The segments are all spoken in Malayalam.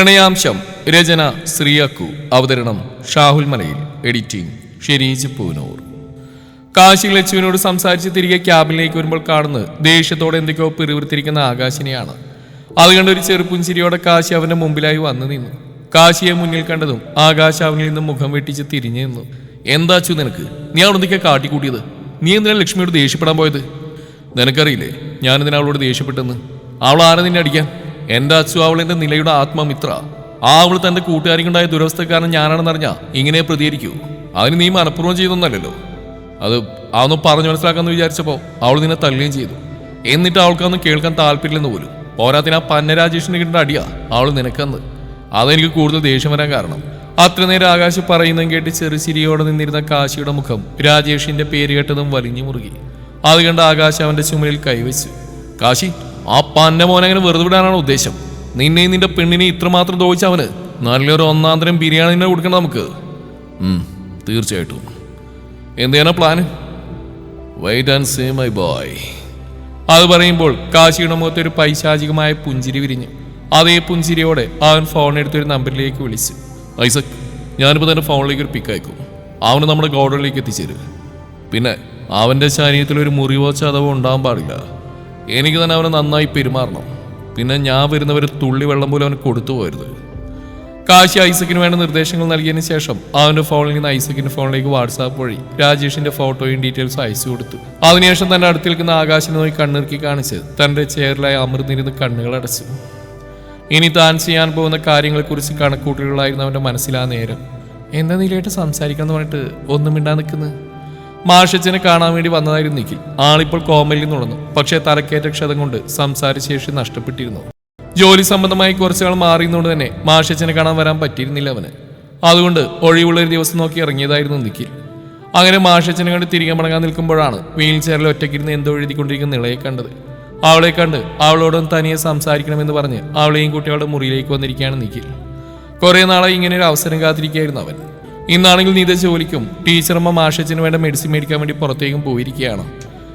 പ്രണയാംശം രചന ശ്രീയക്കു. അവതരണം ഷാഹുൽ മലയിൽ. എഡിറ്റിംഗ് ഷെരീജ് പൂനൂർ. കാശി ലച്ചുവിനോട് സംസാരിച്ച് തിരികെ ക്യാബിനിലേക്ക് വരുമ്പോൾ കാണുന്നത് ദേഷ്യത്തോടെ എന്തൊക്കെയോ പിറുവിർത്തിരിക്കുന്ന ആകാശിനെയാണ്. അത് കണ്ട ഒരു ചെറുപ്പുഞ്ചിരിയോടെ കാശി അവന്റെ മുമ്പിലായി വന്നു നിന്നു. കാശിയെ മുന്നിൽ കണ്ടതും ആകാശ് അവനിൽ നിന്ന് മുഖം വെട്ടിച്ച് തിരിഞ്ഞു നിന്നു. എന്താച്ചു നിനക്ക്? നീ അവിടെ എന്തൊക്കെയാ കാട്ടിക്കൂട്ടിയത്? നീ എന്തിനാ ലക്ഷ്മിയോട് ദേഷ്യപ്പെടാൻ പോയത്? നിനക്കറിയില്ലേ ഞാനെന്തിനാ അവളോട് ദേഷ്യപ്പെട്ടെന്ന്? അവൾ ആരെ നിന്നെ അടിക്കാൻ? എന്റെ അച്ചു അവൾ എന്റെ നിലയുടെ ആത്മമിത്ര? ആ അവൾ തന്റെ കൂട്ടുകാരിക്കുണ്ടായ ദുരവസ്ഥക്കാരൻ ഞാനാണെന്നറിഞ്ഞ ഇങ്ങനെ പ്രതികരിക്കൂ. അതിന് നീ മനഃപൂർവം ചെയ്തൊന്നല്ലല്ലോ. അത് അതൊന്ന് പറഞ്ഞു മനസ്സിലാക്കാമെന്ന് വിചാരിച്ചപ്പോ അവൾ നിന്നെ തള്ളുകയും ചെയ്തു. എന്നിട്ട് അവൾക്കതൊന്നും കേൾക്കാൻ താല്പര്യമില്ലെന്ന് പോലും. പോരാത്തിന് ആ പന്നരാജേഷിന് കിട്ടുന്ന അടിയാ അവൾ നിനക്കന്ന്. അതെനിക്ക് കൂടുതൽ ദേഷ്യം വരാൻ കാരണം. അത്ര നേരം ആകാശ് പറയുന്നതും കേട്ട് ചെറുചിരിയോടെ നിന്നിരുന്ന കാശിയുടെ മുഖം രാജേഷിന്റെ പേര് കേട്ടതും വലിഞ്ഞു മുറുകി. അത് കണ്ട ആകാശ് അവന്റെ ചുമലിൽ കൈവച്ചു. കാശി ആ പാന്റെ മോനെ അങ്ങനെ വെറുതെ വിടാനാണ് ഉദ്ദേശം. നിന്നെയും നിന്റെ പെണ്ണിനെ ഇത്രമാത്രം തോഴിച്ച അവന് നല്ലൊരു ഒന്നാന്തരം ബിരിയാണി തന്നെ കൊടുക്കണം നമുക്ക്. തീർച്ചയായിട്ടും. എന്ത് plan wait and say my boy അത് പറയുമ്പോൾ കാശിയുടെ മുഖത്ത് ഒരു പൈശാചികമായ പുഞ്ചിരി വിരിഞ്ഞു അതേ പുഞ്ചിരിയോടെ അവൻ ഫോൺ എടുത്തൊരു നമ്പറിലേക്ക് വിളിച്ചു ഐസക് ഞാനിപ്പോൾ തന്നെ ഫോണിലേക്ക് ഒരു പിക്ക് അയക്കും. അവന് നമ്മുടെ ഗോഡനിലേക്ക് എത്തിച്ചേരും. പിന്നെ അവന്റെ ശരീരത്തിൽ ഒരു മുറിവോ ചതവോ ഉണ്ടാവാൻ പാടില്ല. എനിക്ക് തന്നെ അവന് നന്നായി പെരുമാറണം. പിന്നെ ഞാൻ വരുന്നവർ തുള്ളി വെള്ളം പോലും അവന് കൊടുത്തു പോരുത് കാശി ഐസക്കിന് വേണ്ട നിർദ്ദേശങ്ങൾ നൽകിയതിന് ശേഷം അവന്റെ ഫോണിൽ നിന്ന് ഐസക്കിന്റെ ഫോണിലേക്ക് വാട്സാപ്പ് വഴി രാജേഷിന്റെ ഫോട്ടോയും ഡീറ്റെയിൽസും അയച്ചു കൊടുത്തു. അതിനുശേഷം തന്റെ അടുത്ത് നിൽക്കുന്ന ആകാശിനെ നോക്കി കണ്ണിറുക്കി കാണിച്ച് തന്റെ ചെയറിലായി അമൃതിരുന്ന് കണ്ണുകൾ അടച്ചു. ഇനി താൻ ചെയ്യാൻ പോകുന്ന കാര്യങ്ങളെക്കുറിച്ച് കണക്കൂട്ടലുകളായിരുന്നു അവന്റെ മനസ്സിലാ നേരം. എന്താ നീലായിട്ട് സംസാരിക്കണം എന്ന് പറഞ്ഞിട്ട് ഒന്നും മിണ്ടാ നിൽക്കുന്നത് മാഷച്ചനെ കാണാൻ വേണ്ടി വന്നതായിരുന്നു നിഖിൽ. ആളിപ്പോൾ കോമലിൽ നിന്നുണർന്നു പക്ഷേ തലക്കേറ്റ ക്ഷതം കൊണ്ട് സംസാരശേഷി നഷ്ടപ്പെട്ടിരുന്നു. ജോലി സംബന്ധമായി കുറച്ചുകൾ മാറിയതുകൊണ്ട് തന്നെ മാഷച്ചനെ കാണാൻ വരാൻ പറ്റിയിരുന്നില്ല അവന്. അതുകൊണ്ട് ഒഴിവുള്ള ഒരു ദിവസം നോക്കി ഇറങ്ങിയതായിരുന്നു നിഖിൽ. അങ്ങനെ മാഷച്ചനെ കണ്ട് തിരികെ മടങ്ങാൻ നിൽക്കുമ്പോഴാണ് വീൽ ചെയറിൽ ഒറ്റയ്ക്കിരുന്ന് എന്തോ എഴുതിക്കൊണ്ടിരിക്കുന്ന നിളയെ കണ്ടത്. അവളെ കണ്ട് അവളോടൊന്ന് തനിയെ സംസാരിക്കണമെന്ന് പറഞ്ഞ് അവളെയും കുട്ടികളുടെ മുറിയിലേക്ക് വന്നിരിക്കുകയാണ് നിഖിൽ. കുറേ നാളായി ഇങ്ങനെ ഒരു അവസരം കാത്തിരിക്കുകയായിരുന്നു അവൻ. ഇന്നാണെങ്കിൽ നീത ജോലിക്കും. ടീച്ചറമ്മ മാഷച്ചിന് വേണ്ട മെഡിസിൻ മേടിക്കാൻ വേണ്ടി പുറത്തേക്കും പോയിരിക്കുകയാണ്.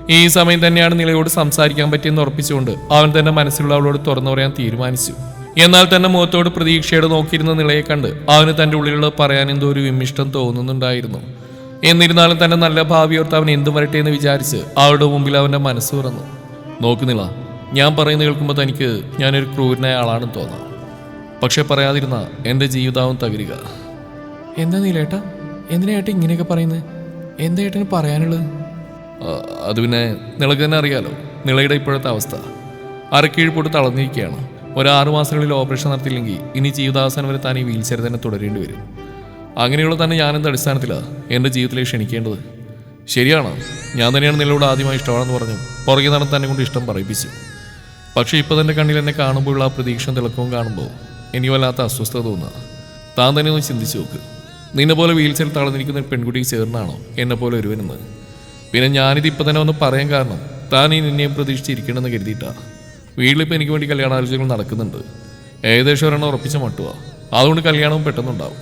ഈ സമയം തന്നെയാണ് നിലയോട് സംസാരിക്കാൻ പറ്റിയെന്ന് ഉറപ്പിച്ചുകൊണ്ട് അവൻ തന്റെ മനസ്സിലുള്ള അവളോട് തുറന്നു പറയാൻ തീരുമാനിച്ചു. എന്നാൽ തന്നെ മുഖത്തോട് പ്രതീക്ഷയോടെ നോക്കിയിരുന്ന നിലയെ കണ്ട് അവന് തന്റെ ഉള്ളിലുള്ള പറയാൻ എന്തോ ഒരു വിമിഷ്ടം തോന്നുന്നുണ്ടായിരുന്നു. എന്നിരുന്നാലും തന്റെ നല്ല ഭാവി ഓർത്ത് അവൻ എന്തു വരട്ടെ എന്ന് വിചാരിച്ച് അവളുടെ മുമ്പിൽ അവന്റെ മനസ്സ് തുറന്നു. നോക്കുന്നില്ല ഞാൻ പറയുന്ന കേൾക്കുമ്പോൾ തനിക്ക് ഞാനൊരു ക്രൂരനായ ആളാണെന്ന് തോന്നാം. പക്ഷെ പറയാതിരുന്ന എന്റെ ജീവിതാവും തകരുക. എന്താ നീലേട്ടാ? എന്തിനാ ഏട്ടാ ഇങ്ങനെയൊക്കെ പറയുന്നത് എന്താ ഏട്ടന് പറയാനുള്ളത്? അത് പിന്നെ നിളക്ക് തന്നെ അറിയാലോ. നിളയുടെ ഇപ്പോഴത്തെ അവസ്ഥ. അരക്കീഴ് പൊട്ട് തളർന്നിരിക്കുകയാണ്. ഒരു മാസങ്ങളിൽ ഓപ്പറേഷൻ നടത്തിയില്ലെങ്കിൽ ഇനി ജീവിതാവസാനം വരെ താൻ ഈ വീൽ ചെയർ തന്നെ തുടരേണ്ടി വരും. അങ്ങനെയുള്ള തന്നെ ഞാനെന്ത് അടിസ്ഥാനത്തിലാണ് എന്റെ ജീവിതത്തിലേക്ക് ക്ഷണിക്കേണ്ടത്? ശരിയാണ്? ഞാൻ തന്നെയാണ് നിലയോട് ആദ്യമായി ഇഷ്ടമാണെന്ന് പറഞ്ഞു പുറകെ നടന്ന് തന്നെ കൊണ്ട് ഇഷ്ടം പറയിപ്പിച്ചു. പക്ഷേ ഇപ്പോൾ തന്നെ കണ്ണിൽ എന്നെ കാണുമ്പോഴുള്ള ആ പ്രതീക്ഷ തിളക്കവും കാണുമ്പോൾ എനിക്ക് വല്ലാത്ത അസ്വസ്ഥത തോന്നുക. താൻ തന്നെ ഒന്ന് ചിന്തിച്ചു നോക്ക്. നിന്നെ പോലെ വീൽ ചെയർ തളർന്നിരിക്കുന്ന ഒരു പെൺകുട്ടിക്ക് ചേർന്നാണോ? എന്നെ പോലെ ഒരുവനെന്ന്. പിന്നെ ഞാനിത് ഇപ്പം തന്നെ ഒന്ന് പറയാൻ കാരണം താൻ ഈ നിന്നെയും പ്രതീക്ഷിച്ചിരിക്കണമെന്ന് കരുതിയിട്ടാണ് വീട്ടിലിപ്പോൾ എനിക്ക് വേണ്ടി കല്യാണാലോചനകൾ നടക്കുന്നുണ്ട്. ഏകദേശം ഒരെണ്ണം ഉറപ്പിച്ച മട്ടുവാ അതുകൊണ്ട് കല്യാണവും പെട്ടെന്നുണ്ടാവും.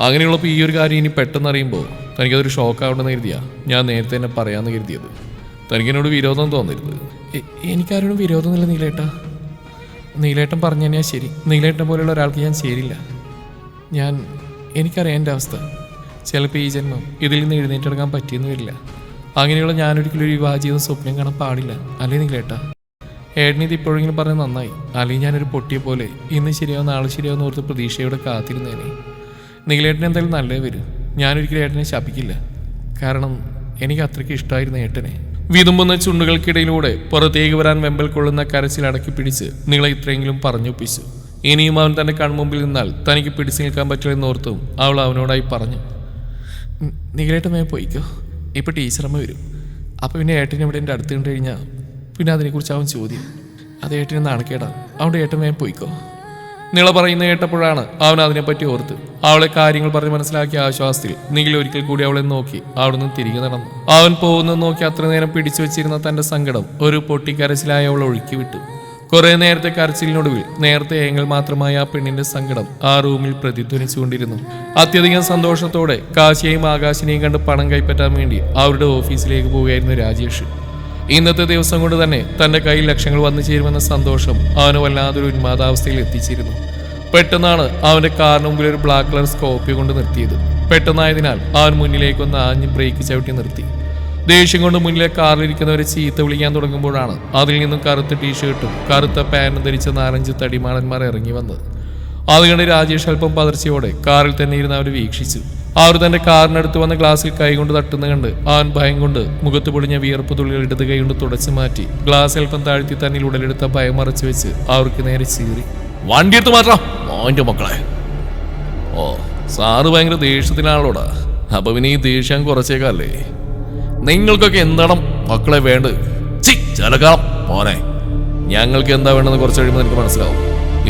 അങ്ങനെയുള്ളപ്പോൾ ഈ ഒരു കാര്യം ഇനി പെട്ടെന്ന് അറിയുമ്പോൾ തനിക്കതൊരു ഷോക്കാവണമെന്ന് കരുതിയാ ഞാൻ നേരത്തെ തന്നെ പറയാമെന്ന് കരുതിയത്. തനിക്കെന്നോട് വിരോധം തോന്നരുത്. എനിക്കാരോടും വിരോധമൊന്നുമില്ല നീലേട്ട. നീലേട്ടൻ പറഞ്ഞു തന്നെയാ ശരി. നീലേട്ടൻ പോലെയുള്ള ഒരാൾക്ക് ഞാൻ ശരിയില്ല ഞാൻ എനിക്കറിയാം എന്റെ അവസ്ഥ. ചിലപ്പോൾ ഈ ജന്മം ഇതിൽ നിന്ന് എഴുന്നേറ്റെടുക്കാൻ പറ്റിയെന്ന് വരില്ല. അങ്ങനെയുള്ള ഞാനൊരിക്കലും ഒരു വിവാഹ ജീവിതം സ്വപ്നം കാണാൻ പാടില്ല. അല്ലേ നിങ്ങൾ ഏട്ടാ ഇത് ഇപ്പോഴെങ്കിലും പറഞ്ഞ് നന്നായി. അല്ലെങ്കിൽ ഞാനൊരു പൊട്ടിയ പോലെ ഇന്ന് ശരിയാവും നാളെ ശരിയാവും ഓർത്ത് പ്രതീക്ഷയോടെ കാത്തിരുന്നേനെ. നീലേട്ടൻ എന്തായാലും നല്ലത് വരും. ഞാനൊരിക്കലും ഏട്ടനെ ശപിക്കില്ല. കാരണം എനിക്ക് അത്രയ്ക്ക് ഇഷ്ടമായിരുന്നു ഏട്ടനെ. വിതുമ്പുന്ന ചുണ്ടുകൾക്കിടയിലൂടെ പുറത്തേക്ക് വരാൻ വെമ്പൽ കൊള്ളുന്ന കരച്ചിൽ അടക്കി പിടിച്ച് നിങ്ങളെ ഇത്രയെങ്കിലും പറഞ്ഞൊപ്പിച്ചു. ഇനിയും അവൻ തന്റെ കൺമുമ്പിൽ നിന്നാൽ തനിക്ക് പിടിച്ചു നിൽക്കാൻ പറ്റില്ലെന്ന് ഓർത്തും അവൾ അവനോടായി പറഞ്ഞു നീലേട്ടൻ മേ പോയിക്കോ. ഇപ്പൊ ടീച്ചറമ്മ വരും. അപ്പോൾ പിന്നെ ഏട്ടൻ ഇവിടെ എന്റെ അടുത്ത് കണ്ടു കഴിഞ്ഞാൽ പിന്നെ അതിനെക്കുറിച്ച് അവൻ ചോദ്യം. അത് ഏട്ടനെ നാണക്കേടാ. അവിടെ ഏട്ടൻ മേ പോയിക്കോ. നിള പറയുന്ന കേട്ടപ്പോഴാണ് അവൻ അതിനെപ്പറ്റി ഓർത്ത് അവളെ കാര്യങ്ങൾ പറഞ്ഞ് മനസ്സിലാക്കിയ ആശ്വാസത്തിൽ നിഖിൽ ഒരിക്കൽ കൂടി അവളെ നോക്കി അവിടുന്ന് തിരികെ നടന്നു. അവൻ പോകുന്നത് നോക്കി അത്ര നേരം പിടിച്ചു വെച്ചിരുന്ന തന്റെ സങ്കടം ഒരു പൊട്ടിക്കരച്ചിലായി അവൾ ഒഴുക്കി വിട്ടു. കുറെ നേരത്തെ കരച്ചിലിനൊടുവിൽ നേരത്തെ ഏങ്ങൽ മാത്രമായ ആ പെണ്ണിന്റെ സങ്കടം ആ റൂമിൽ പ്രതിധ്വനിച്ചുകൊണ്ടിരുന്നു. അത്യധികം സന്തോഷത്തോടെ കാശിയെയും ആകാശിനെയും കണ്ട് പണം കൈപ്പറ്റാൻ വേണ്ടി അവരുടെ ഓഫീസിലേക്ക് പോവുകയായിരുന്നു രാജേഷ്. ഇന്നത്തെ ദിവസം കൊണ്ട് തന്നെ തന്റെ കയ്യിൽ ലക്ഷങ്ങൾ വന്നു ചേരുമെന്ന സന്തോഷം അവന് വല്ലാതൊരു ഉന്മാദാവസ്ഥയിൽ എത്തിച്ചിരുന്നു. പെട്ടെന്നാണ് അവന്റെ കാറിന് മുമ്പിൽ ഒരു ബ്ലാക്ക് കളർ സ്കോപ്പിയോ കൊണ്ട് നിർത്തിയത്. പെട്ടെന്നായതിനാൽ അവൻ മുന്നിലേക്ക് ഒന്ന് ആഞ്ഞ് ബ്രേക്ക് ചവിട്ടി നിർത്തി. ദേഷ്യം കൊണ്ട് മുന്നിലെ കാറിലിരിക്കുന്നവരെ ചീത്ത വിളിക്കാൻ തുടങ്ങുമ്പോഴാണ് അതിൽ നിന്നും കറുത്ത ടീഷർട്ടും കറുത്ത പാനും ധരിച്ച നാലഞ്ച് തടിമാടന്മാർ ഇറങ്ങി വന്നത്. അത് കണ്ട് രാജേഷ് അല്പം പതർച്ചയോടെ കാറിൽ തന്നെ ഇരുന്ന് അവർ വീക്ഷിച്ചു. അവർ തന്റെ കാറിനടുത്ത് വന്ന ഗ്ലാസ്സിൽ കൈകൊണ്ട് തട്ടുന്ന കണ്ട് അവൻ ഭയം കൊണ്ട് മുഖത്ത് പൊളിഞ്ഞ വിയർപ്പ് തുള്ളികൾ ഇടത് കൈകൊണ്ട് തുടച്ചു മാറ്റി ഗ്ലാസ് അല്പം താഴ്ത്തി തന്നിൽ ഉടലെടുത്ത ഭയം മറച്ചു വെച്ച് അവർക്ക് നേരെ ചീറി. വണ്ടി മാത്രം മക്കളെ. ഓ സാറ് ഭയങ്കര ദേഷ്യത്തിലാണല്ലോടാ. അപ്പൊ പിന്നെ ഈ ദേഷ്യം കുറച്ചേക്കല്ലേ? നിങ്ങൾക്കൊക്കെ എന്താണ് മക്കളെ വേണ്ടത്? ഛി, ചിലക്കാം മോനെ ഞങ്ങൾക്ക് എന്താ വേണ്ടെന്ന് കുറച്ച് കഴിയുമ്പോൾ നിനക്ക് മനസ്സിലാവും.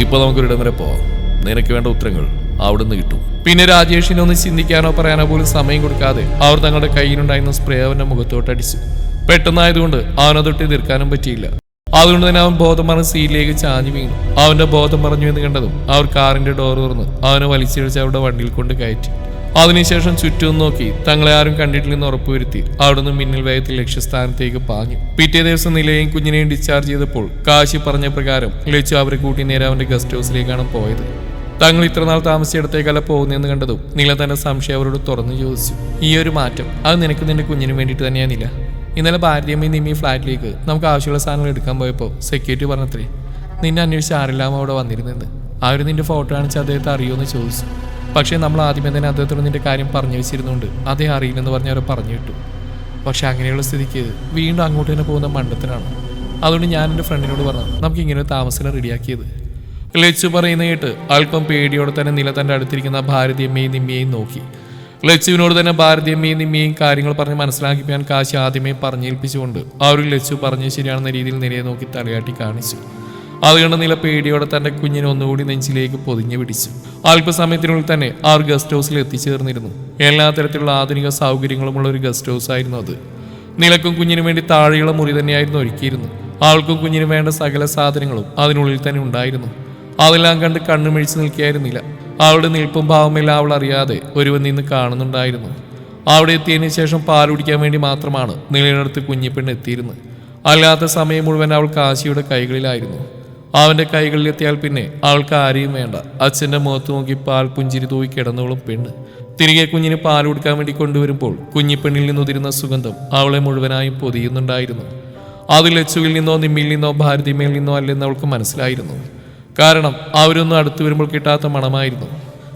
ഇപ്പൊ നമുക്കൊരിടം വരെ പോവാം. നിനക്ക് വേണ്ട ഉത്തരങ്ങൾ അവിടുന്ന് കിട്ടും. പിന്നെ രാജേഷിനെ ഒന്ന് ചിന്തിക്കാനോ പറയാനോ പോലും സമയം കൊടുക്കാതെ അവർ തങ്ങളുടെ കയ്യിലുണ്ടായിരുന്ന സ്പ്രേ അവന്റെ മുഖത്തോട്ട് അടിച്ചു. പെട്ടെന്നായതുകൊണ്ട് അവനതൊട്ട് തീർക്കാനും പറ്റിയില്ല. അതുകൊണ്ട് തന്നെ അവൻ ബോധം മറന്ന് സീലിലേക്ക് ചാഞ്ഞു വീണു. അവന്റെ ബോധം പറഞ്ഞു എന്ന് കണ്ടതും അവർ കാറിന്റെ ഡോർ തുറന്ന് അവനെ വലിച്ചിഴിച്ച് അവരുടെ വണ്ടിയിൽ കൊണ്ട് കയറ്റി. അതിനുശേഷം ചുറ്റും നോക്കി തങ്ങളെ ആരും കണ്ടിട്ടില്ലെന്ന് ഉറപ്പുവരുത്തി അവിടുന്ന് മിന്നൽ വേഗത്തിൽ ലക്ഷ്യസ്ഥാനത്തേക്ക് പാഞ്ഞു. പിറ്റേ ദിവസം നിലയും കുഞ്ഞിനെയും ഡിസ്ചാർജ് ചെയ്തപ്പോൾ കാശി പറഞ്ഞ പ്രകാരം ലച്ചു അവരെ കൂട്ടി നേരെ അവന്റെ ഗസ്റ്റ് ഹൗസിലേക്കാണ് പോയത്. തങ്ങൾ ഇത്രനാൾ താമസിച്ചിടത്തേക്കല്ല പോകുന്നതെന്ന് കണ്ടതും നില തന്റെ സംശയം അവരോട് തുറന്നു ചോദിച്ചു. ഈ ഒരു മാറ്റം അത് നിനക്ക് നിന്റെ കുഞ്ഞിനും വേണ്ടിയിട്ട് തന്നെയാ നില. ഇന്നലെ ഭാരതീയമ്മയും നിമ്മി ഫ്ലാറ്റിലേക്ക് നമുക്ക് ആവശ്യമുള്ള സാധനങ്ങൾ എടുക്കാൻ പോയപ്പോൾ സെക്യൂരിറ്റി പറഞ്ഞത്രേ നിന്നെ അന്വേഷിച്ച് ആരെല്ലാം അവിടെ വന്നിരുന്നെന്ന്. അവർ നിന്റെ ഫോട്ടോ കാണിച്ച് അദ്ദേഹത്തെ അറിയുമെന്ന് ചോദിച്ചു. പക്ഷേ നമ്മൾ ആദ്യമേ തന്നെ അദ്ദേഹത്തോട് നിന്റെ കാര്യം പറഞ്ഞു വെച്ചിരുന്നുണ്ട്. അതേ അറിയില്ലെന്ന് പറഞ്ഞ് അവരെ പറഞ്ഞു വിട്ടു. പക്ഷെ അങ്ങനെയുള്ള സ്ഥിതിക്ക് വീണ്ടും അങ്ങോട്ട് തന്നെ പോകുന്ന മണ്ടത്തിനാണ്. അതുകൊണ്ട് ഞാൻ എന്റെ ഫ്രണ്ടിനോട് പറഞ്ഞു നമുക്ക് ഇങ്ങനെ ഒരു താമസം റെഡിയാക്കിയത്. ലച്ചു പറയുന്ന കേട്ട് അല്പം പേടിയോടെ തന്നെ നില തന്റെ അടുത്തിരിക്കുന്ന ഭാരതിയമ്മയും നിമ്മിയെയും നോക്കി. ലച്ചുവിനോട് തന്നെ ഭാരതിയമ്മയും നിമ്മിയും കാര്യങ്ങൾ പറഞ്ഞ് മനസ്സിലാക്കിപ്പിക്കാൻ കാശി ആദ്യമേ പറഞ്ഞേൽപ്പിച്ചുകൊണ്ട് ആ ഒരു ലച്ചു പറഞ്ഞ് ശരിയാണെന്ന രീതിയിൽ നിലയെ നോക്കി തലയാട്ടി കാണിച്ചു. അതുകൊണ്ട് നില പേടിയോടെ തന്റെ കുഞ്ഞിനെ ഒന്നുകൂടി നെഞ്ചിലേക്ക് പൊതിഞ്ഞു പിടിച്ചു. അല്പസമയത്തിനുള്ളിൽ തന്നെ ആ ഒരു ഗസ്റ്റ് ഹൗസിൽ എത്തിച്ചേർന്നിരുന്നു. എല്ലാ തരത്തിലുള്ള ആധുനിക സൗകര്യങ്ങളുമുള്ള ഒരു ഗസ്റ്റ് ഹൗസ് ആയിരുന്നു അത്. നിലക്കും കുഞ്ഞിനു വേണ്ടി താഴെയുള്ള മുറി തന്നെയായിരുന്നു ഒരുക്കിയിരുന്നു ആൾക്കും കുഞ്ഞിനു വേണ്ട സകല സാധനങ്ങളും അതിനുള്ളിൽ തന്നെ ഉണ്ടായിരുന്നു. അതെല്ലാം കണ്ട് കണ്ണുമിഴിച്ച് നിൽക്കുകയായിരുന്നില്ല. അവളുടെ നിൽപ്പും ഭാവമെല്ലാം അവൾ അറിയാതെ ഒരുവൻ നിന്ന് കാണുന്നുണ്ടായിരുന്നു. അവിടെ എത്തിയതിന് ശേഷം പാൽ കുടിക്കാൻ വേണ്ടി മാത്രമാണ് നിലയിലടുത്ത് കുഞ്ഞിപ്പെണ്ണ് എത്തിയിരുന്നത്. അല്ലാത്ത സമയം മുഴുവൻ അവൾ കാശിയുടെ കൈകളിലായിരുന്നു. അവന്റെ കൈകളിൽ എത്തിയാൽ പിന്നെ അവൾക്ക് ആരെയും വേണ്ട. അച്ഛന്റെ മുഖത്ത് നോക്കി പാൽ പുഞ്ചിരി തൂക്കി കിടന്നോളും പെണ്ണ്. തിരികെ കുഞ്ഞിന് പാൽ കൊടുക്കാൻ വേണ്ടി കൊണ്ടുവരുമ്പോൾ കുഞ്ഞിപ്പെണ്ണിൽ നിന്നുതിരുന്ന സുഗന്ധം അവളെ മുഴുവനായും പൊതിയുന്നുണ്ടായിരുന്നു. അത് ലച്ചുവിൽ നിന്നോ നിമ്മിൽ നിന്നോ ഭാരതിമയിൽ നിന്നോ അല്ലെന്ന് അവൾക്ക് മനസ്സിലായിരുന്നു. കാരണം അവരൊന്നും അടുത്തു വരുമ്പോൾ കിട്ടാത്ത മണമായിരുന്നു.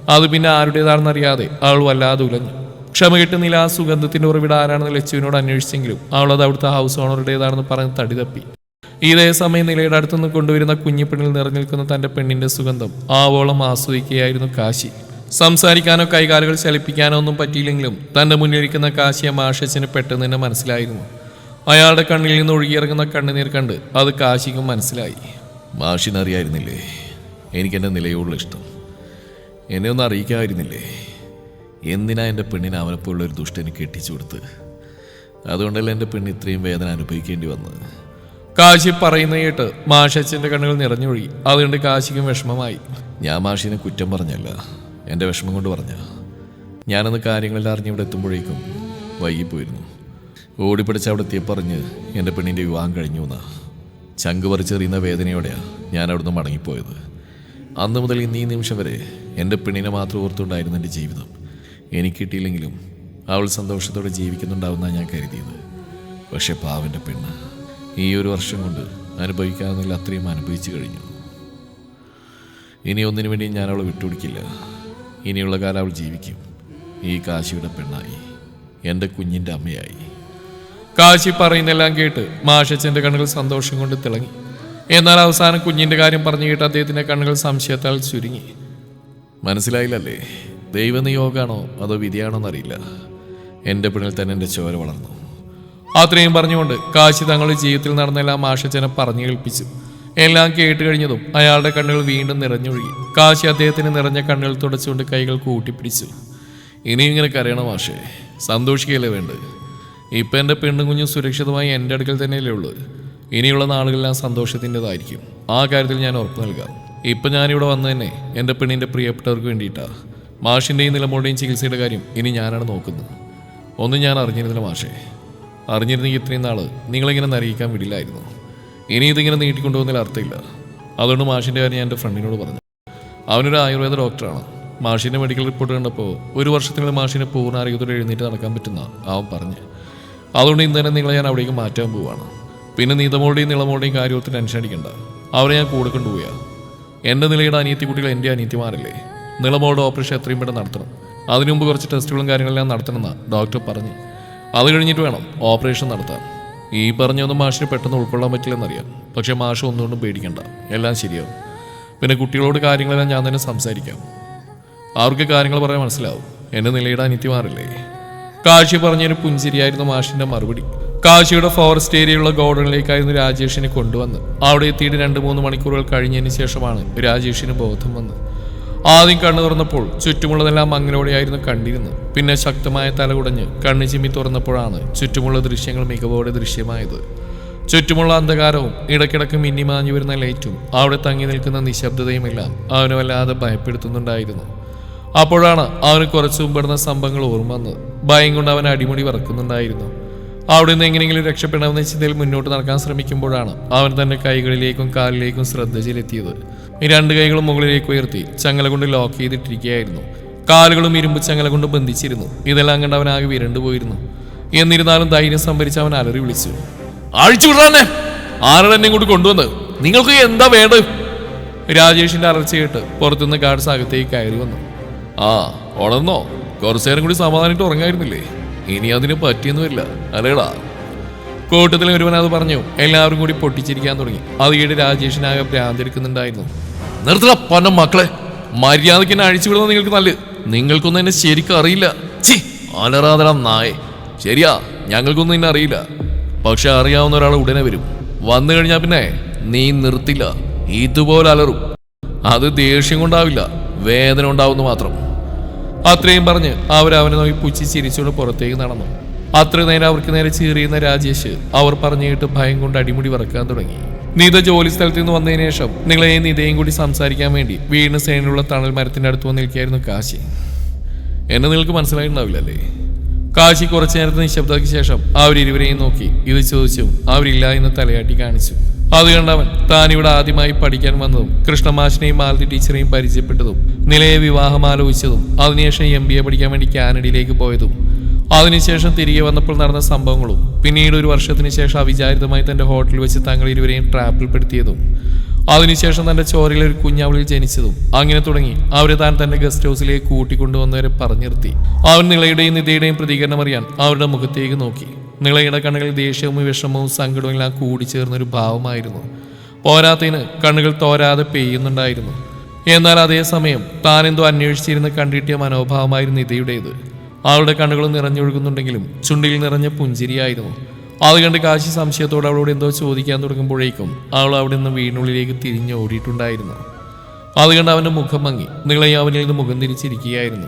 അത് പിന്നെ ആരുടേതാണെന്നറിയാതെ അവൾ വല്ലാതെ ഉലഞ്ഞു. ക്ഷമ കിട്ടുന്നില്ല ആ സുഗന്ധത്തിന്റെ ഉറവിട ആരാണെന്ന് ലച്ചുവിനോട് അന്വേഷിച്ചെങ്കിലും അവൾ അത് അവിടുത്തെ ഹൗസ് ഓണറുടേതാണെന്ന് പറഞ്ഞ് തടി ഇതേ സമയം നിലയുടെ അടുത്തുനിന്ന് കൊണ്ടുവരുന്ന കുഞ്ഞിപ്പെണ്ണിൽ നിറഞ്ഞു നിൽക്കുന്ന തന്റെ പെണ്ണിന്റെ സുഗന്ധം ആവോളം ആസ്വദിക്കുകയായിരുന്നു കാശി. സംസാരിക്കാനോ കൈകാലുകൾ ചലിപ്പിക്കാനോ ഒന്നും പറ്റിയില്ലെങ്കിലും തന്റെ മുന്നിലിരിക്കുന്ന കാശിയെ മാഷച്ചന് പെട്ടെന്ന് തന്നെ മനസ്സിലായിരുന്നു. അയാളുടെ കണ്ണിൽ നിന്ന് ഒഴുകിയിറങ്ങുന്ന കണ്ണുനീർ കണ്ട് അത് കാശിക്കും മനസ്സിലായി. മാഷിനറിയായിരുന്നില്ലേ? എനിക്ക് എന്റെ നിലയോടുള്ള ഇഷ്ടം. എന്നെ ഒന്ന് അറിയിക്കാമായിരുന്നില്ലേ എന്തിനാ എന്റെ പെണ്ണിനെ അവനെപ്പോലുള്ള ഒരു ദുഷ്ടന് കെട്ടിച്ചു കൊടുത്ത്? അതുകൊണ്ടല്ല എന്റെ പെണ്ണ് ഇത്രയും വേദന അനുഭവിക്കേണ്ടി വന്നത്. കാശി പറയുന്ന കേട്ട് മാഷച്ചന്റെ കണ്ണുകൾ നിറഞ്ഞൊഴുകി. അതുകൊണ്ട് കാശിക്കും വിഷമമായി. ഞാൻ മാഷിനെ കുറ്റം പറഞ്ഞല്ല. എന്റെ വിഷമം കൊണ്ട് പറഞ്ഞ. ഞാനന്ന് കാര്യങ്ങളെല്ലാം അറിഞ്ഞ് ഇവിടെ എത്തുമ്പോഴേക്കും വൈകിപ്പോയിരുന്നു ഓടിപ്പിടിച്ച് അവിടെ എത്തിയപ്പറഞ്ഞ് എന്റെ പെണ്ണിന്റെ വിവാഹം കഴിഞ്ഞു എന്നാ. ചങ്ക് പറിച്ചെറിയുന്ന വേദനയോടെയാണ് ഞാൻ അവിടുന്ന് മടങ്ങിപ്പോയത്. അന്ന് മുതൽ ഇന്ന് ഈ നിമിഷം വരെ എന്റെ പെണ്ണിനെ മാത്രം ഓർത്തുണ്ടായിരുന്നു എന്റെ ജീവിതം. എനിക്ക് കിട്ടിയില്ലെങ്കിലും അവൾ സന്തോഷത്തോടെ ജീവിക്കുന്നുണ്ടാവുന്ന ഞാൻ കരുതിയത്. പക്ഷെ പാവന്റെ പെണ്ണ്. ഈ ഒരു വർഷം കൊണ്ട് അനുഭവിക്കാവുന്നതിൽ അത്രയും അനുഭവിച്ചു കഴിഞ്ഞു. ഇനി ഒന്നിനു വേണ്ടി ഞാൻ അവളെ വിട്ടുപിടിക്കില്ല ഇനിയുള്ള കാലം അവൾ ജീവിക്കും. ഈ കാശിയുടെ പെണ്ണായി. എന്റെ കുഞ്ഞിന്റെ അമ്മയായി. കാശി പറയുന്നെല്ലാം കേട്ട് മാഷച്ചന്റെ കണ്ണുകൾ സന്തോഷം കൊണ്ട് തിളങ്ങി. എന്നാൽ അവസാനം കുഞ്ഞിന്റെ കാര്യം പറഞ്ഞു കേട്ട് അദ്ദേഹത്തിന്റെ കണ്ണുകൾ സംശയത്താൽ ചുരുങ്ങി. മനസ്സിലായില്ലല്ലേ? ദൈവനിയോഗമാണോ അതോ വിധിയാണോ എന്നറിയില്ല എന്റെ പിന്നിൽ തന്നെ എന്റെ ചോര വളർന്നു. അത്രയും പറഞ്ഞുകൊണ്ട് കാശി തങ്ങളുടെ ജീവിതത്തിൽ നടന്നെല്ലാം മാഷച്ചനെ പറഞ്ഞു കേൾപ്പിച്ചു. എല്ലാം കേട്ട് കഴിഞ്ഞതും അയാളുടെ കണ്ണുകൾ വീണ്ടും നിറഞ്ഞൊഴുകി. കാശി അദ്ദേഹത്തിന് നിറഞ്ഞ കണ്ണുകൾ തുടച്ചുകൊണ്ട് കൈകൾ കൂട്ടിപ്പിടിച്ചു. ഇനി ഇങ്ങനെ കരയണം മാഷേ സന്തോഷിക്കുകയല്ലേ വേണ്ടത്? ഇപ്പം എന്റെ പെണ്ണും കുഞ്ഞും സുരക്ഷിതമായി എന്റെ അടുക്കൽ തന്നെയല്ലേ ഉള്ളൂ. ഇനിയുള്ള നാളുകളെല്ലാം സന്തോഷത്തിന്റെതായിരിക്കും. ആ കാര്യത്തിൽ ഞാൻ ഉറപ്പ് നൽകാം. ഇപ്പം ഞാനിവിടെ വന്നു തന്നെ എന്റെ പെണ്ണിന്റെ പ്രിയപ്പെട്ടവർക്ക് വേണ്ടിയിട്ടാണ് മാഷിന്റെയും നിലമോടെയും ചികിത്സയുടെ കാര്യം ഇനി ഞാനാണ് നോക്കുന്നത്. ഒന്നും ഞാൻ അറിഞ്ഞിരുന്നില്ല മാഷേ. അറിഞ്ഞിരുന്നെങ്കിൽ ഇത്രയും നാൾ നിങ്ങളിങ്ങനെ നരയിക്കാൻ വിടില്ലായിരുന്നു. ഇനി ഇതിങ്ങനെ നീട്ടിക്കൊണ്ടുപോകുന്നതിൽ അർത്ഥമില്ല. അതുകൊണ്ട് മാഷിന്റെ കാര്യം ഞാൻ എന്റെ ഫ്രണ്ടിനോട് പറഞ്ഞു. അവനൊരു ആയുർവേദ ഡോക്ടറാണ്. മാഷിന്റെ മെഡിക്കൽ റിപ്പോർട്ട് കണ്ടപ്പോൾ ഒരു വർഷത്തിനുള്ളിൽ മാഷിനെ പൂർണ ആരോഗ്യത്തോടെ എഴുന്നേറ്റ് നടക്കാൻ പറ്റുന്ന അവൻ പറഞ്ഞു. അതുകൊണ്ട് ഇന്ന് തന്നെ നിങ്ങളെ ഞാൻ അവിടേക്ക് മാറ്റാൻ പോവുകയാണ് പിന്നെ നീതമോളുടെയും നിളമോളുടെയും കാര്യത്തിൽ ടെൻഷൻ അടിക്കണ്ട. അവരെ ഞാൻ കൂടെ കൊണ്ടുപോയാ. എന്റെ നിലയുടെ അനിയത്തി കുട്ടികൾ എന്റെ അനിയത്തിമാരല്ലേ? നിളമോളുടെ ഓപ്പറേഷൻ എത്രയും പെട്ടെന്ന് നടത്തണം. അതിനുമുമ്പ് കുറച്ച് ടെസ്റ്റുകളും കാര്യങ്ങളെല്ലാം നടത്തണമെന്നാണ് ഡോക്ടർ പറഞ്ഞു. അത് കഴിഞ്ഞിട്ട് വേണം ഓപ്പറേഷൻ നടത്താൻ. ഈ പറഞ്ഞൊന്നും മാഷിന് പെട്ടെന്ന് ഉൾക്കൊള്ളാൻ പറ്റില്ലെന്നറിയാം. പക്ഷേ മാഷ് ഒന്നുകൊണ്ടും പേടിക്കണ്ട. എല്ലാം ശരിയാവും. പിന്നെ കുട്ടികളോട് കാര്യങ്ങളെല്ലാം ഞാൻ തന്നെ സംസാരിക്കാം. അവർക്ക് കാര്യങ്ങൾ പറയാൻ മനസ്സിലാവും. എന്റെ നിലയുടെ അനിത്യമാറില്ലേ കാശി പറഞ്ഞൊരു പുഞ്ചിരിയായിരുന്നു മാഷിന്റെ മറുപടി. കാശിയുടെ ഫോറസ്റ്റ് ഏരിയയുള്ള ഗോഡനിലേക്കായിരുന്നു രാജേഷിനെ കൊണ്ടുവന്ന്. അവിടെ എത്തിയിട്ട് രണ്ട് മൂന്ന് മണിക്കൂറുകൾ കഴിഞ്ഞതിന് ശേഷമാണ് രാജേഷിന് ബോധം വന്നത്. ആദ്യം കണ്ണു തുറന്നപ്പോൾ ചുറ്റുമുള്ളതെല്ലാം മങ്ങലോടെയായിരുന്നു കണ്ടിരുന്നത്. പിന്നെ ശക്തമായ തലകുടഞ്ഞ് കണ്ണു ചിമ്മി തുറന്നപ്പോഴാണ് ചുറ്റുമുള്ള ദൃശ്യങ്ങൾ മികവോടെ ദൃശ്യമായത്. ചുറ്റുമുള്ള അന്ധകാരവും ഇടയ്ക്കിടയ്ക്ക് മിന്നിമാഞ്ഞു വരുന്ന ലൈറ്റും അവിടെ തങ്ങി നിൽക്കുന്ന നിശബ്ദതയും എല്ലാം അവനെ വല്ലാതെ ഭയപ്പെടുത്തുന്നുണ്ടായിരുന്നു. അപ്പോഴാണ് അവന് കുറച്ചു മുമ്പിടുന്ന സംഭവങ്ങൾ ഓർമ്മ വന്നത്. ഭയം കൊണ്ട് അവൻ അടിമുടി വറക്കുന്നുണ്ടായിരുന്നു. അവിടെ നിന്ന് എങ്ങനെയെങ്കിലും രക്ഷപ്പെടണമെന്ന ചിന്തയിൽ മുന്നോട്ട് നടക്കാൻ ശ്രമിക്കുമ്പോഴാണ് അവൻ തന്റെ കൈകളിലേക്കും കാലിലേക്കും ശ്രദ്ധ ചെലുത്തിയത്. ഈ രണ്ട് കൈകളും മുകളിലേക്ക് ഉയർത്തി ചങ്ങല കൊണ്ട് ലോക്ക് ചെയ്തിട്ടിരിക്കുകയായിരുന്നു. കാലുകളും ഇരുമ്പ് ചങ്ങല കൊണ്ട് ബന്ധിച്ചിരുന്നു. ഇതെല്ലാം കണ്ട് അവൻ ആകെ വിരണ്ടു പോയിരുന്നു. എന്നിരുന്നാലും ധൈര്യം സംഭരിച്ച് അവൻ അലറി വിളിച്ചു. അഴിച്ചു വിടാനെ എന്നെ ഇങ്ങോട്ട് കൊണ്ടുവന്നത്? നിങ്ങൾക്ക് എന്താ വേണ്ടത്? രാജേഷിന്റെ അലർച്ച കേട്ട് പുറത്തുനിന്ന് ഗാർഡ്സ് അകത്തേക്ക് കയറി വന്നു. ആ ഉണർന്നോ? കുറച്ചു നേരം കൂടി സമാധാനിട്ട് ഉറങ്ങായിരുന്നില്ലേ? ഇനി അതിന് പറ്റിയെന്ന് വരില്ല അല്ലേടാ? കൂട്ടത്തിൽ ഒരുവൻ അത് പറഞ്ഞു. എല്ലാവരും കൂടി പൊട്ടിച്ചിരിക്കാൻ തുടങ്ങി. അത് കേട്ട് രാജേഷിനാകെ ഭ്രാന്തെടുക്കുന്നുണ്ടായിരുന്നു. നിർത്തട പന്ന മക്കളെ. മര്യാദയ്ക്ക് എന്നെ അഴിച്ചു വിടുന്നത് നിങ്ങൾക്ക് നല്ലത്. നിങ്ങൾക്കൊന്നും എന്നെ ശരിക്കും അറിയില്ല. ചി അലറാതറ നായേ. ശരിയാ ഞങ്ങൾക്കൊന്നും എന്നെ അറിയില്ല. പക്ഷെ അറിയാവുന്ന ഒരാൾ ഉടനെ വരും. വന്നു കഴിഞ്ഞാൽ പിന്നെ നീ നിർത്തില്ല. ഇതുപോലെ അലറും. അത് ദേഷ്യം കൊണ്ടാവില്ല. വേദന ഉണ്ടാവുന്നു മാത്രം. അത്രയും പറഞ്ഞ് അവരവനെ നോക്കി പുച്ചി ചിരിച്ചുകൊണ്ട് പുറത്തേക്ക് നടന്നു. അത്ര നേരം അവർക്ക് നേരെ ചീറിയുന്ന രാജേഷ് അവർ പറഞ്ഞു കേട്ട് ഭയം കൊണ്ട് അടിമുടി വറക്കാൻ തുടങ്ങി. നീത ജോലി സ്ഥലത്ത് നിന്ന് വന്നതിന് ശേഷം നിങ്ങളെ നിതയും കൂടി സംസാരിക്കാൻ വേണ്ടി വീടിന് സേനയിലുള്ള തണൽ മരത്തിന്റെ അടുത്ത് വന്ന് നിൽക്കുകയായിരുന്നു കാശി. എന്നെ നിങ്ങൾക്ക് മനസ്സിലായിട്ടുണ്ടാവില്ലല്ലേ? കാശി കുറച്ചു നേരത്തെ നിശബ്ദതയ്ക്ക് ശേഷം അവരിരുവരെയും നോക്കി ഇത് ചോദിച്ചു അവരില്ല എന്ന് തലയാട്ടി കാണിച്ചു. അത് കണ്ടവൻ താൻ ഇവിടെ ആദ്യമായി പഠിക്കാൻ വന്നതും കൃഷ്ണമാഷിനെയും മാലതി ടീച്ചറെയും പരിചയപ്പെട്ടതും നിലയെ വിവാഹം ആലോചിച്ചതും അതിനുശേഷം എം ബി എ പഠിക്കാൻ വേണ്ടി കാനഡയിലേക്ക് പോയതും അതിനുശേഷം തിരികെ വന്നപ്പോൾ നടന്ന സംഭവങ്ങളും പിന്നീട് ഒരു വർഷത്തിന് ശേഷം അവിചാരിതമായി തന്റെ ഹോട്ടലിൽ വെച്ച് തങ്ങൾ ഇരുവരെയും ട്രാപ്പിൽപ്പെടുത്തിയതും അതിനുശേഷം തന്റെ ചോരയിൽ ഒരു കുഞ്ഞാവളിൽ ജനിച്ചതും അങ്ങനെ തുടങ്ങി. അവരെ താൻ തന്റെ ഗസ്റ്റ് ഹൗസിലേക്ക് കൂട്ടിക്കൊണ്ടുവന്നവരെ പറഞ്ഞു നിർത്തി അവൻ നിളയുടെയും നിധിയുടെയും പ്രതികരണം അറിയാൻ അവരുടെ മുഖത്തേക്ക് നോക്കി. നിളയുടെ കണ്ണുകളിൽ ദേഷ്യവും വിഷമവും സങ്കടവും എല്ലാം കൂടിച്ചേർന്നൊരു ഭാവമായിരുന്നു. പോരാത്തതിന് കണ്ണുകൾ തോരാതെ പെയ്യുന്നുണ്ടായിരുന്നു. എന്നാൽ അതേസമയം താൻ എന്തോ അന്വേഷിച്ചിരുന്ന് കണ്ടിട്ടിയ മനോഭാവമായിരുന്നു നിതയുടേത് അവളുടെ കണ്ണുകൾ നിറഞ്ഞൊഴുകുന്നുണ്ടെങ്കിലും ചുണ്ടിൽ നിറഞ്ഞ പുഞ്ചിരിയായിരുന്നു. അത് കണ്ട് കാശി സംശയത്തോടെ അവളോട് എന്തോ ചോദിക്കാൻ തുടങ്ങുമ്പോഴേക്കും അവൾ അവിടെ നിന്ന് വീടിനുള്ളിലേക്ക് തിരിഞ്ഞ് ഓടിയിട്ടുണ്ടായിരുന്നു. അത് കണ്ട് അവന്റെ മുഖം മങ്ങി. നിളെ അവനിൽ നിന്ന് മുഖം തിരിച്ചിരിക്കുകയായിരുന്നു.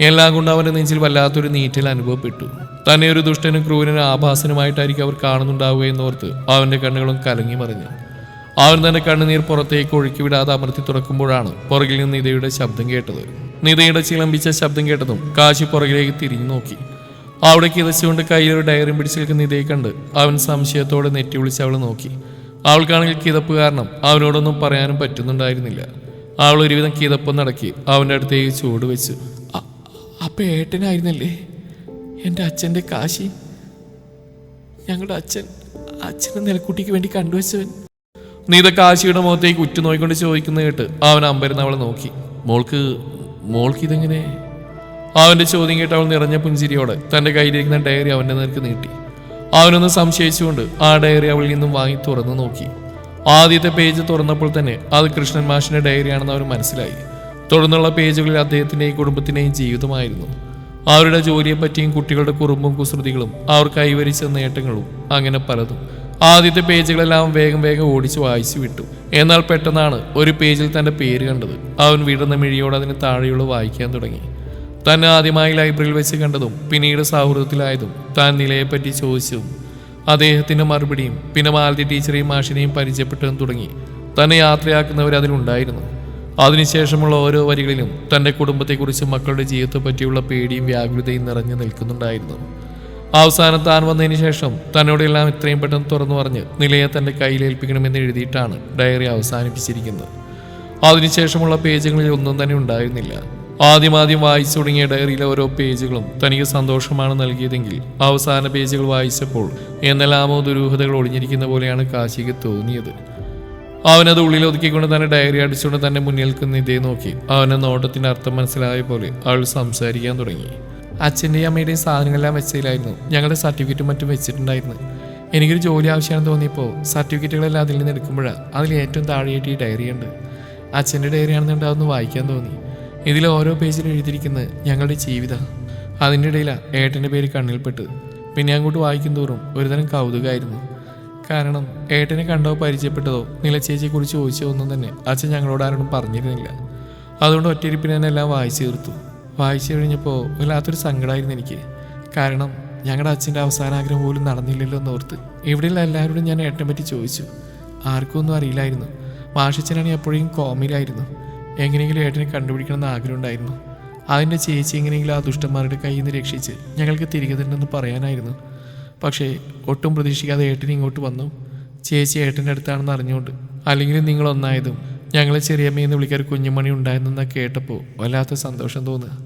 എല്ലാം കൊണ്ട് അവന്റെ നെഞ്ചിൽ വല്ലാത്തൊരു നീറ്റൽ അനുഭവപ്പെട്ടു. തന്നെ ഒരു ദുഷ്ടനും ക്രൂരനും ആഭാസനുമായിട്ടായിരിക്കും അവർ കാണുന്നുണ്ടാവുക എന്നോർത്ത് അവന്റെ കണ്ണുകളും കലങ്ങി മറിഞ്ഞു. അവൻ തന്റെ കണ്ണുനീർ പുറത്തേക്ക് ഒഴുക്കി വിടാതെ അമർത്തി തുറക്കുമ്പോഴാണ് പുറകിൽ നിന്ന് ഇതയുടെ ശബ്ദം കേട്ടത്. നിതയുടെ ചിലമ്പിച്ച ശബ്ദം കേട്ടതും കാശി പുറകിലേക്ക് തിരിഞ്ഞു നോക്കി. അവിടെ കിതച്ചുകൊണ്ട് കയ്യിലൊരു ഡയറി പിടിച്ചു നിൽക്കുന്ന നിതയെ കണ്ട് അവൻ സംശയത്തോടെ നെറ്റി വിളിച്ച് അവൾ നോക്കി. അവൾക്കാണെങ്കിൽ കിതപ്പ് കാരണം അവനോടൊന്നും പറയാനും പറ്റുന്നുണ്ടായിരുന്നില്ല. അവൾ ഒരുവിധം കിതപ്പം നടക്കി അവന്റെ അടുത്തേക്ക് ചൂട് വെച്ചു അപ്പൊ ഏട്ടനായിരുന്നല്ലേ? എന്റെ അച്ഛന്റെ കാശി? ഞങ്ങളുടെ അച്ഛൻ അച്ഛനെ നിലക്കുട്ടിക്ക് വേണ്ടി കണ്ടുവച്ചവൻ. നീത കാശിയുടെ മുഖത്തേക്ക് ഉറ്റുനോയിക്കൊണ്ട് ചോദിക്കുന്ന കേട്ട് അവൻ അമ്പരുന്ന് അവളെ നോക്കി. മോൾക്ക് മോൾക്ക് ഇതെങ്ങനെ? അവന്റെ ചോദ്യം കേട്ട് അവൾ നിറഞ്ഞ പുഞ്ചിരിയോടെ തന്റെ കയ്യിലിരിക്കുന്ന ഡയറി അവന്റെ നേർക്ക് നീട്ടി. അവനൊന്ന് സംശയിച്ചുകൊണ്ട് ആ ഡയറി അവളിൽ നിന്നും വാങ്ങി തുറന്നു നോക്കി. ആദ്യത്തെ പേജ് തുറന്നപ്പോൾ തന്നെ അത് കൃഷ്ണൻ മാഷിന്റെ ഡയറിയാണെന്ന് അവർ മനസ്സിലായി. തുടർന്നുള്ള പേജുകളിൽ അദ്ദേഹത്തിന്റെയും കുടുംബത്തിന്റെയും ജീവിതമായിരുന്നു. അവരുടെ ജോലിയെപ്പറ്റിയും കുട്ടികളുടെ കുറുമ്പും കുസൃതികളും അവർ കൈവരിച്ച നേട്ടങ്ങളും അങ്ങനെ പലതും. ആദ്യത്തെ പേജുകളെല്ലാം വേഗം വേഗം ഓടിച്ച് വായിച്ചു വിട്ടു. എന്നാൽ പെട്ടെന്നാണ് ഒരു പേജിൽ തന്റെ പേര് കണ്ടത്. അവൻ വിടുന്ന മിഴിയോട് അതിന് താഴെയുള്ള വായിക്കാൻ തുടങ്ങി. തന്നെ ആദ്യമായി ലൈബ്രറിയിൽ വെച്ച് കണ്ടതും പിന്നീട് സൗഹൃദത്തിലായതും താൻ നിലയെപ്പറ്റി ചോദിച്ചതും അദ്ദേഹത്തിന്റെ മറുപടിയും പിന്നെ മാലതി ടീച്ചറെയും മാഷിനെയും പരിചയപ്പെട്ടതും തുടങ്ങി. തന്നെ യാത്രയാക്കുന്നവർ അതിലുണ്ടായിരുന്നു. അതിനുശേഷമുള്ള ഓരോ വരികളിലും തന്റെ കുടുംബത്തെക്കുറിച്ചും മക്കളുടെ ജീവിതത്തെ പറ്റിയുള്ള പേടിയും വ്യാകുലതയും നിറഞ്ഞു നിൽക്കുന്നുണ്ടായിരുന്നു. അവസാനം താൻ വന്നതിന് ശേഷം തന്നോടെല്ലാം ഇത്രയും പെട്ടെന്ന് തുറന്നു പറഞ്ഞ് നിലയെ തന്റെ കയ്യിലേൽപ്പിക്കണമെന്ന് എഴുതിയിട്ടാണ് ഡയറി അവസാനിപ്പിച്ചിരിക്കുന്നത്. അതിനുശേഷമുള്ള പേജുകളിൽ ഒന്നും തന്നെ ഉണ്ടായിരുന്നില്ല. ആദ്യമാദ്യം വായിച്ചു തുടങ്ങിയ ഡയറിയിലെ ഓരോ പേജുകളും തനിക്ക് സന്തോഷമാണ് നൽകിയതെങ്കിൽ അവസാന പേജുകൾ വായിച്ചപ്പോൾ എന്നെല്ലാമോ ദുരൂഹതകൾ ഒളിഞ്ഞിരിക്കുന്ന പോലെയാണ് കാശിക്ക് തോന്നിയത്. അവനത് ഉള്ളിൽ ഒതുക്കിക്കൊണ്ട് തന്നെ ഡയറി അടിച്ചുകൊണ്ട് തന്നെ മുന്നിൽ നിൽക്കുന്ന ഇതേ നോക്കി അവനെ നോട്ടത്തിന്റെ അർത്ഥം മനസ്സിലായ പോലെ അവൾ സംസാരിക്കാൻ തുടങ്ങി. അച്ഛന്റെയും അമ്മയുടെയും സാധനങ്ങളെല്ലാം വെച്ചതിലായിരുന്നു. ഞങ്ങളുടെ സർട്ടിഫിക്കറ്റും മറ്റും വെച്ചിട്ടുണ്ടായിരുന്നു. എനിക്കൊരു ജോലി ആവശ്യമാണെന്ന് തോന്നിയപ്പോൾ സർട്ടിഫിക്കറ്റുകളെല്ലാം അതിൽ നിന്ന് എടുക്കുമ്പോഴാണ് അതിൽ ഏറ്റവും താഴെയായിട്ട് ഈ ഡയറി ഉണ്ട് അച്ഛന്റെ ഡയറി ആണെന്നുണ്ട് അതൊന്ന് വായിക്കാൻ തോന്നി. ഇതിൽ ഓരോ പേജിൽ എഴുതിയിരിക്കുന്നത് ഞങ്ങളുടെ ജീവിതം. അതിന്റെ ഇടയിലാണ് ഏട്ടന്റെ പേര് കണ്ണിൽപ്പെട്ട്. പിന്നെ അങ്ങോട്ട് വായിക്കും തോറും ഒരുതരം കൗതുകമായിരുന്നു. കാരണം ഏട്ടനെ കണ്ടോ പരിചയപ്പെട്ടതോ നിലച്ചേച്ചിയെക്കുറിച്ച് ചോദിച്ചോ ഒന്നും തന്നെ അച്ഛൻ ഞങ്ങളോട് ആരോടും പറഞ്ഞിരുന്നില്ല. അതുകൊണ്ട് ഒറ്റയിരിപ്പിന് തന്നെ എല്ലാം വായിച്ചു തീർത്തു. വായിച്ചു കഴിഞ്ഞപ്പോൾ വല്ലാത്തൊരു സങ്കടമായിരുന്നു എനിക്ക്. കാരണം ഞങ്ങളുടെ അച്ഛന്റെ അവസാന ആഗ്രഹം പോലും നടന്നില്ലല്ലോ എന്നോർത്ത്. ഇവിടെയുള്ള എല്ലാവരോടും ഞാൻ ഏട്ടനെ പറ്റി ചോദിച്ചു. ആർക്കും ഒന്നും അറിയില്ലായിരുന്നു. മാഷിച്ചനാണെങ്കിൽ എപ്പോഴും കോമയിലായിരുന്നു എങ്ങനെയെങ്കിലും ഏട്ടനെ കണ്ടുപിടിക്കണം എന്ന് ആഗ്രഹം ഉണ്ടായിരുന്നു. അതിന്റെ ചേച്ചി എങ്ങനെയെങ്കിലും ആ ദുഷ്ടന്മാരുടെ കയ്യിൽ നിന്ന് രക്ഷിച്ച് ഞങ്ങൾക്ക് തിരികെ തരണമെന്ന് പറയാനായിരുന്നു. പക്ഷേ ഒട്ടും പ്രതീക്ഷിക്കാതെ ഏട്ടൻ ഇങ്ങോട്ട് വന്നു. ചേച്ചി ഏട്ടന്റെ അടുത്താണെന്ന് അറിഞ്ഞുകൊണ്ട് അല്ലെങ്കിൽ നിങ്ങൾ ഒന്നായതും ഞങ്ങളെ ചെറിയമ്മയെന്ന് വിളിക്കാൻ കുഞ്ഞുമണി ഉണ്ടായിരുന്നെന്നൊക്കെ കേട്ടപ്പോൾ വല്ലാത്ത സന്തോഷം തോന്നുക.